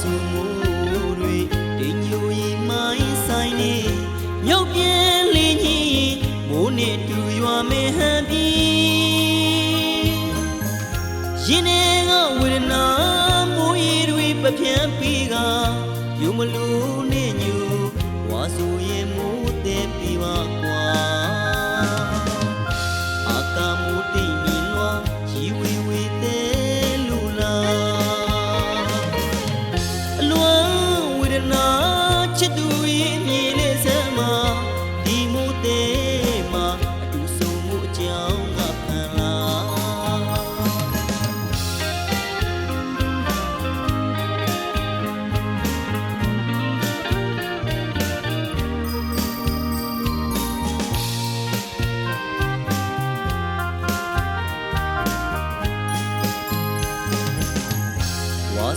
ဆူမှုတွေတညူရီမိုင်းဆိုင်နေမြောက်ပြင်းလင်းကြီးမိုးနဲ့တူရွာမဲဟန်ပြီးရင်ထဲကဝေဒနာမိုးရီတွေပပြန်းပြီးကယူမလို့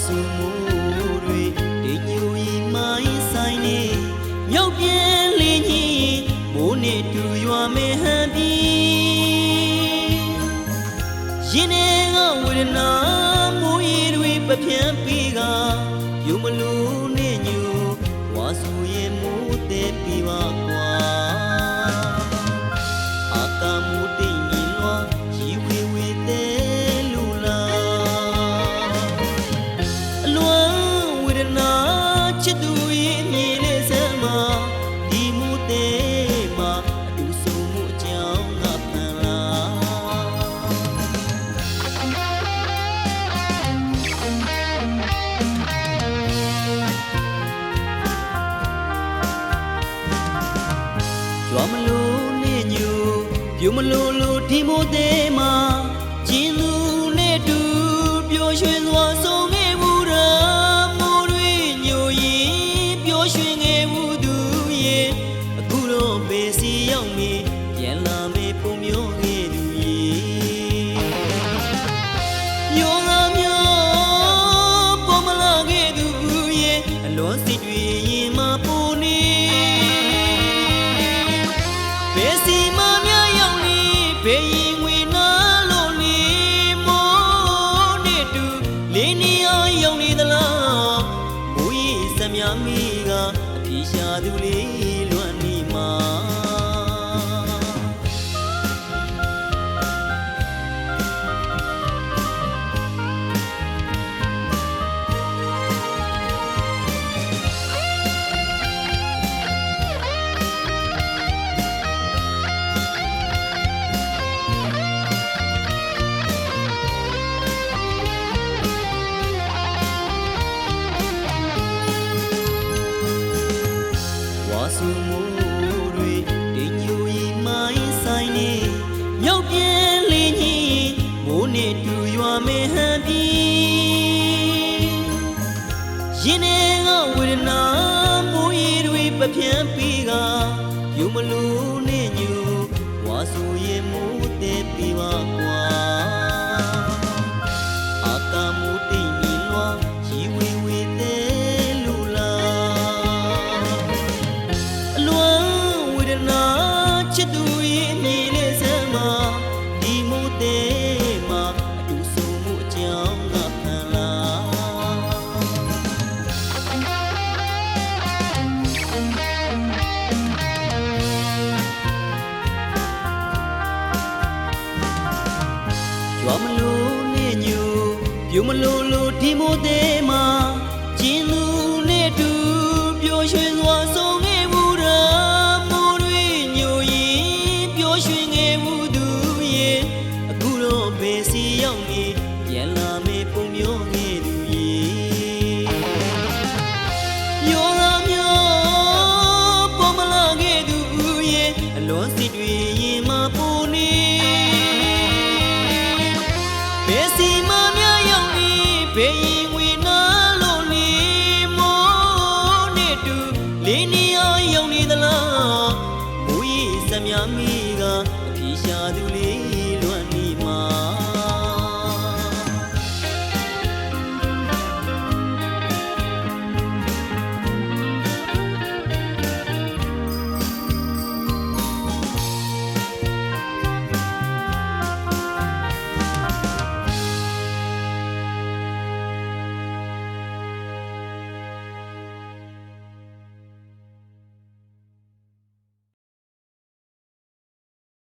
စုမှုတွေဒီညူဤမိုင်းဆိုင်နေမြောက်ပြင်းလင်းကြီးမိုးနဲ့တူရွာမဲဟန်ပြီးရင်ထဲကဝေဒနာမိုးရီတွေပပြန်းပြီးကပြုံမလို့ ကြွားမလို့နဲ့ညူပြုမလို့လို့ဒီမိုသေးမှာကျင်းသူနဲ့တူပျော်ရွှင်စွာဆုံး ဘယ်စီမများရောက်နေဘယ်ရင်ဝင်နာလို့နေမောနဲ့တူလေးနေအောင်ရောက်နေသလားမူကြီးစမြမိကအပြေရှာသူလေးလွမ်းနေမှာ စုမှုတွေတင်ညူရီမိုင်းဆိုင်နေမြောက်ပြင်းလေးကြီးမိုးနဲ့တူရွာမဲဟန်ပြီးရင်ထဲကဝေဒနာမိုးရီတွေပပြန်းပြီးကယုံမလို့နဲ့ညူဝါစုရဲ့မိုးတဲ့ပြီးပါ ကြွားမလို့နဲ့ညူပြုံမလို့လို့ဒီမိုသေးမှာကျင်းသူနဲ့တူပျော်ရွှင်စွာ ဘယ်စီမများရောက်နေဘယ်ရင်ဝင်နာလို့နေမောနဲ့တူလေးနေအောင်ရောက်နေသလားမူကြီးစမြမိကအပြေရှာသူလေး